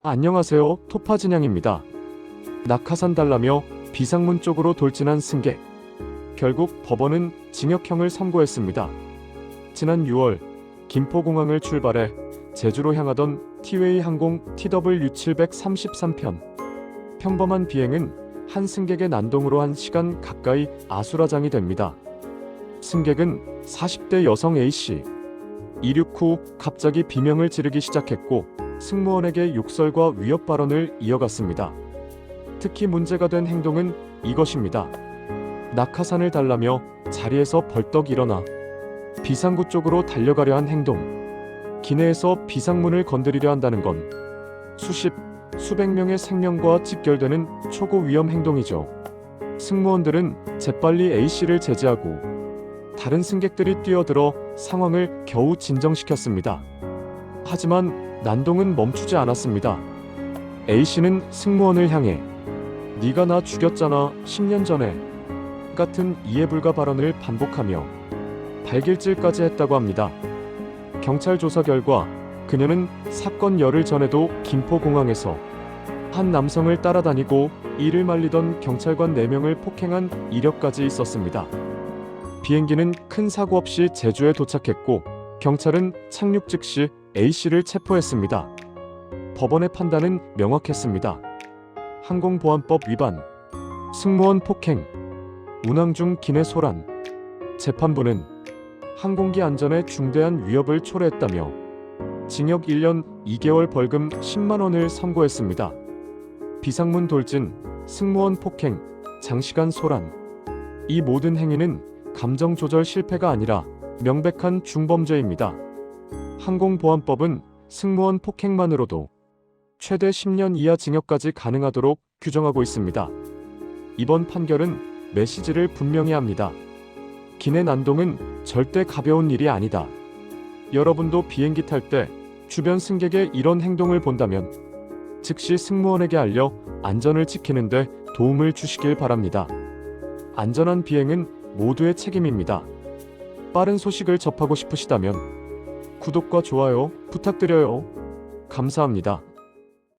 안녕하세요. 토파진양입니다. 낙하산 달라며 비상문 쪽으로 돌진한 승객. 결국 법원은 징역형을 선고했습니다. 지난 6월 김포공항을 출발해 제주로 향하던 티웨이 항공 TW733편. 평범한 비행은 한 승객의 난동으로 한 시간 가까이 아수라장이 됩니다. 승객은 40대 여성 A씨. 이륙 후 갑자기 비명을 지르기 시작했고 승무원에게 욕설과 위협 발언을 이어갔습니다. 특히 문제가 된 행동은 이것입니다. 낙하산을 달라며 자리에서 벌떡 일어나 비상구 쪽으로 달려가려 한 행동. 기내에서 비상문을 건드리려 한다는 건 수십, 수백 명의 생명과 직결되는 초고 위험 행동이죠. 승무원들은 재빨리 A씨를 제지하고 다른 승객들이 뛰어들어 상황을 겨우 진정시켰습니다. 하지만 난동은 멈추지 않았습니다. A씨는 승무원을 향해 네가 나 죽였잖아 10년 전에 같은 이해불가 발언을 반복하며 발길질까지 했다고 합니다. 경찰 조사 결과 그녀는 사건 열흘 전에도 김포공항에서 한 남성을 따라다니고 이를 말리던 경찰관 4명을 폭행한 이력까지 있었습니다. 비행기는 큰 사고 없이 제주에 도착했고 경찰은 착륙 즉시 A씨를 체포했습니다. 법원의 판단은 명확했습니다. 항공보안법 위반, 승무원 폭행, 운항 중 기내 소란. 재판부는 항공기 안전에 중대한 위협을 초래했다며 징역 1년 2개월 벌금 10만 원을 선고했습니다. 비상문 돌진, 승무원 폭행, 장시간 소란. 이 모든 행위는 감정 조절 실패가 아니라 명백한 중범죄입니다. 항공보안법은 승무원 폭행만으로도 최대 10년 이하 징역까지 가능하도록 규정하고 있습니다. 이번 판결은 메시지를 분명히 합니다. 기내 난동은 절대 가벼운 일이 아니다. 여러분도 비행기 탈 때 주변 승객의 이런 행동을 본다면 즉시 승무원에게 알려 안전을 지키는데 도움을 주시길 바랍니다. 안전한 비행은 모두의 책임입니다. 빠른 소식을 접하고 싶으시다면 구독과 좋아요 부탁드려요. 감사합니다.